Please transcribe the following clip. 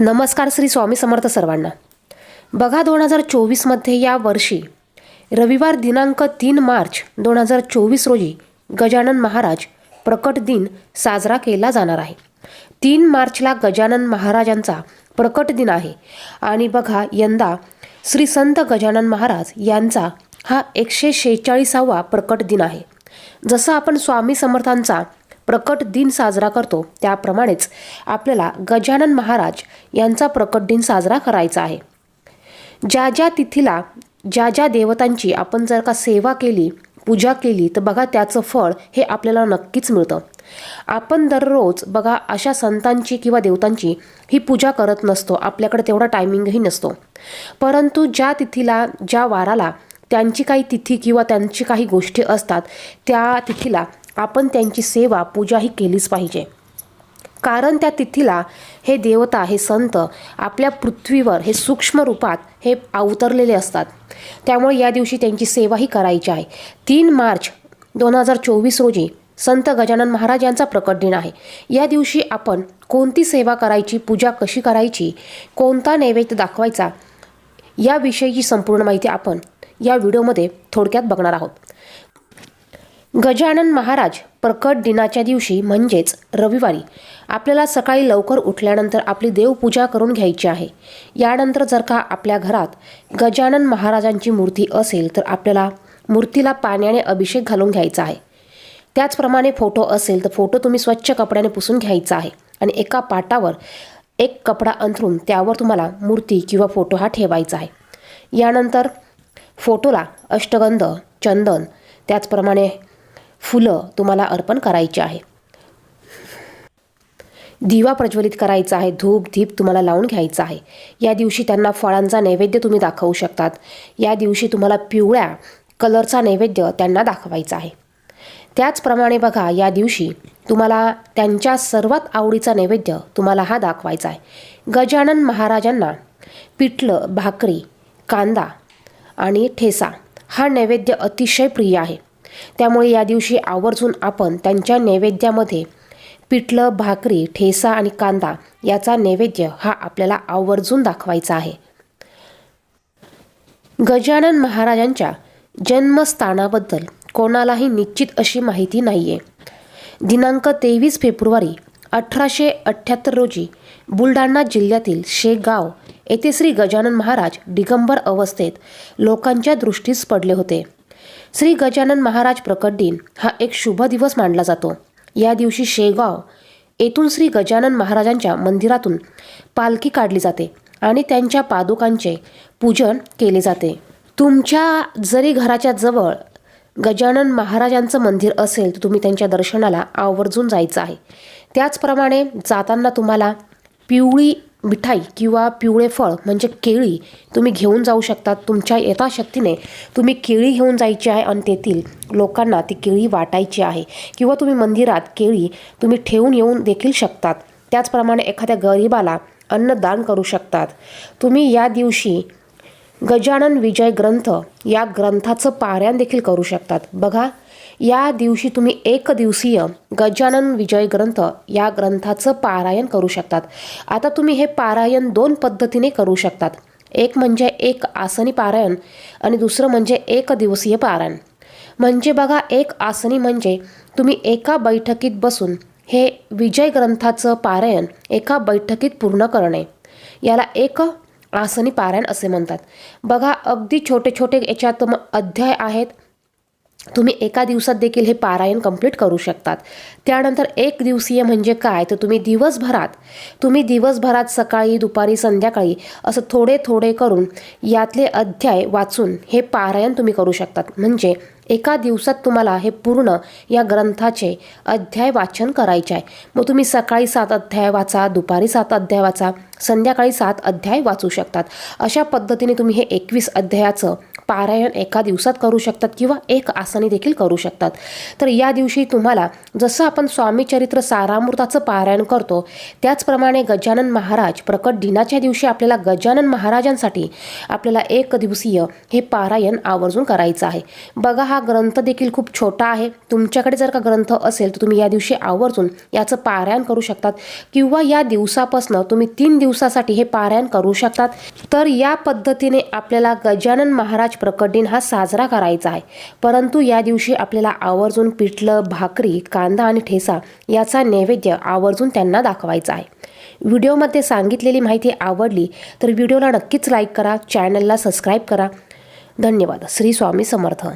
नमस्कार श्री स्वामी समर्थ सर्वांना. बघा दोन हजार चोवीसमध्ये या वर्षी रविवार दिनांक तीन मार्च दोन हजार चोवीस रोजी गजानन महाराज प्रकट दिन साजरा केला जाणार आहे. तीन मार्चला गजानन महाराजांचा प्रकट दिन आहे. आणि बघा यंदा श्री संत गजानन महाराज यांचा हा एकशे शेहेचाळीसावा प्रकट दिन आहे. जसं आपण स्वामी समर्थांचा प्रकट दिन साजरा करतो. त्याप्रमाणेच आपल्याला गजानन महाराज यांचा प्रकट दिन साजरा करायचा आहे. ज्या ज्या तिथीला ज्या ज्या देवतांची आपण जर का सेवा केली पूजा केली तर बघा त्याचं फळ हे आपल्याला नक्कीच मिळतं. आपण दररोज बघा अशा संतांची किंवा देवतांची ही पूजा करत नसतो. आपल्याकडे तेवढा टायमिंगही नसतो. परंतु ज्या तिथीला ज्या वाराला त्यांची काही तिथी किंवा त्यांची काही गोष्टी असतात त्या तिथीला आपण त्यांची सेवा पूजा ही केलीच पाहिजे. कारण त्या तिथीला हे देवता हे संत आपल्या पृथ्वीवर हे सूक्ष्म रूपात हे अवतरलेले असतात. त्यामुळे या दिवशी त्यांची सेवाही करायची आहे. तीन मार्च दोन हजार चोवीस रोजी संत गजानन महाराज यांचा प्रकट दिन आहे. या दिवशी आपण कोणती सेवा करायची पूजा कशी करायची कोणता नैवेद्य दाखवायचा याविषयीची संपूर्ण माहिती आपण या व्हिडिओमध्ये थोडक्यात बघणार आहोत. गजानन महाराज प्रकट दिनाच्या दिवशी म्हणजेच रविवारी आपल्याला सकाळी लवकर उठल्यानंतर आपली देवपूजा करून घ्यायची आहे. यानंतर जर का आपल्या घरात गजानन महाराजांची मूर्ती असेल तर आपल्याला मूर्तीला पाण्याने अभिषेक घालून घ्यायचा आहे. त्याचप्रमाणे फोटो असेल तर फोटो तुम्ही स्वच्छ कपड्याने पुसून घ्यायचा आहे आणि एका पाटावर एक कपडा अंथरून त्यावर तुम्हाला मूर्ती किंवा फोटो हा ठेवायचा आहे. यानंतर फोटोला अष्टगंध चंदन त्याचप्रमाणे फुलं तुम्हाला अर्पण करायची आहे. दिवा प्रज्वलित करायचा आहे धूप दीप तुम्हाला लावून घ्यायचा आहे. या दिवशी त्यांना फळांचा नैवेद्य तुम्ही दाखवू शकतात. या दिवशी तुम्हाला पिवळ्या कलरचा नैवेद्य त्यांना दाखवायचा आहे. त्याचप्रमाणे बघा या दिवशी तुम्हाला त्यांच्या सर्वात आवडीचा नैवेद्य तुम्हाला हा दाखवायचा आहे. गजानन महाराजांना पिठलं भाकरी कांदा आणि ठेसा हा नैवेद्य अतिशय प्रिय आहे. त्यामुळे या दिवशी आवर्जून आपण त्यांच्या नैवेद्यामध्ये पिठलं भाकरी ठेसा आणि कांदा याचा नैवेद्य हा आपल्याला आवर्जून दाखवायचा आहे. गजानन महाराजांच्या जन्मस्थानाबद्दल कोणालाही निश्चित अशी माहिती नाही आहे दिनांक तेवीस फेब्रुवारी अठराशे अठ्ठ्याहत्तर रोजी बुलढाणा जिल्ह्यातील शेगाव येथे श्री गजानन महाराज दिगंबर अवस्थेत लोकांच्या दृष्टीस पडले होते. श्री गजानन महाराज प्रकट दिन हा एक शुभ दिवस मानला जातो. या दिवशी शेगाव येथून श्री गजानन महाराजांच्या मंदिरातून पालखी काढली जाते आणि त्यांच्या पादुकांचे पूजन केले जाते. तुमच्या जरी घराच्या जवळ गजानन महाराजांचं मंदिर असेल तर तुम्ही त्यांच्या दर्शनाला आवर्जून जायचं आहे. त्याचप्रमाणे जाताना तुम्हाला पिवळी मिठाई किंवा पिवळे फळ म्हणजे केळी तुम्ही घेऊन जाऊ शकतात तुमच्या यथाशक्तीने तुम्ही केळी घेऊन जायची आहे आणि तेथील लोकांना ती केळी वाटायची आहे. किंवा तुम्ही मंदिरात केळी तुम्ही ठेवून येऊन देखील शकतात. त्याचप्रमाणे एखाद्या गरिबाला अन्नदान करू शकतात. तुम्ही या दिवशी गजानन विजय ग्रंथ या ग्रंथाचं पारायण देखील करू शकतात. बघा या दिवशी तुम्ही एक दिवसीय गजानन विजय ग्रंथ या ग्रंथाचं पारायण करू शकतात. आता तुम्ही हे पारायण दोन पद्धतीने करू शकतात. एक म्हणजे एक आसनी पारायण आणि दुसरं म्हणजे एक दिवसीय पारायण. म्हणजे बघा एक आसनी म्हणजे तुम्ही एका बैठकीत बसून हे विजय ग्रंथाचं पारायण एका बैठकीत पूर्ण करणे. याला एक आसनी पारायण असे म्हणतात. बघा अगदी छोटे छोटे याच्यात अध्याय आहेत. तुम्ही एका दिवसात देखील हे पारायण कंप्लीट करू शकतात. त्यानंतर एक दिवसीय म्हणजे काय? तर तुम्ही दिवसभरात तुम्ही दिवसभरात सकाळी दुपारी संध्याकाळी असं थोडे थोडे करून यातले अध्याय वाचून हे पारायण तुम्ही करू शकतात. म्हणजे एका दिवसात तुम्हाला हे पूर्ण या ग्रंथाचे अध्याय वाचन करायचे आहे. मग तुम्ही सकाळी सात अध्याय वाचा दुपारी सात अध्याय वाचा संध्याकाळी सात अध्याय वाचू शकतात. अशा पद्धतीने तुम्ही हे एकवीस अध्यायाचं पारायण एका दिवसात करू शकतात किंवा एक आसनी देखील करू शकतात. तर या दिवशी तुम्हाला जसं आपण स्वामी चरित्र सारामृताचं पारायण करतो त्याचप्रमाणे गजानन महाराज प्रकट दिनाच्या दिवशी आपल्याला गजानन महाराजांसाठी आपल्याला एक दिवसीय हे पारायण आवर्जून करायचं आहे. बघा हा ग्रंथ देखील खूप छोटा आहे. तुमच्याकडे जर का ग्रंथ असेल तर तुम्ही या दिवशी आवर्जून याचं पारायण करू शकतात किंवा या दिवसापासनं तुम्ही तीन दिवसासाठी हे पारायण करू शकतात. तर या पद्धतीने आपल्याला गजानन महाराज प्रकट दिन हा साजरा करायचा आहे. परंतु या दिवशी आपल्याला आवर्जून पिठलं भाकरी कांदा आणि ठेसा याचा नैवेद्य आवर्जून त्यांना दाखवायचा आहे. व्हिडिओमध्ये सांगितलेली माहिती आवडली तर व्हिडिओला नक्कीच लाईक करा चॅनलला सबस्क्राईब करा. धन्यवाद. श्री स्वामी समर्थ.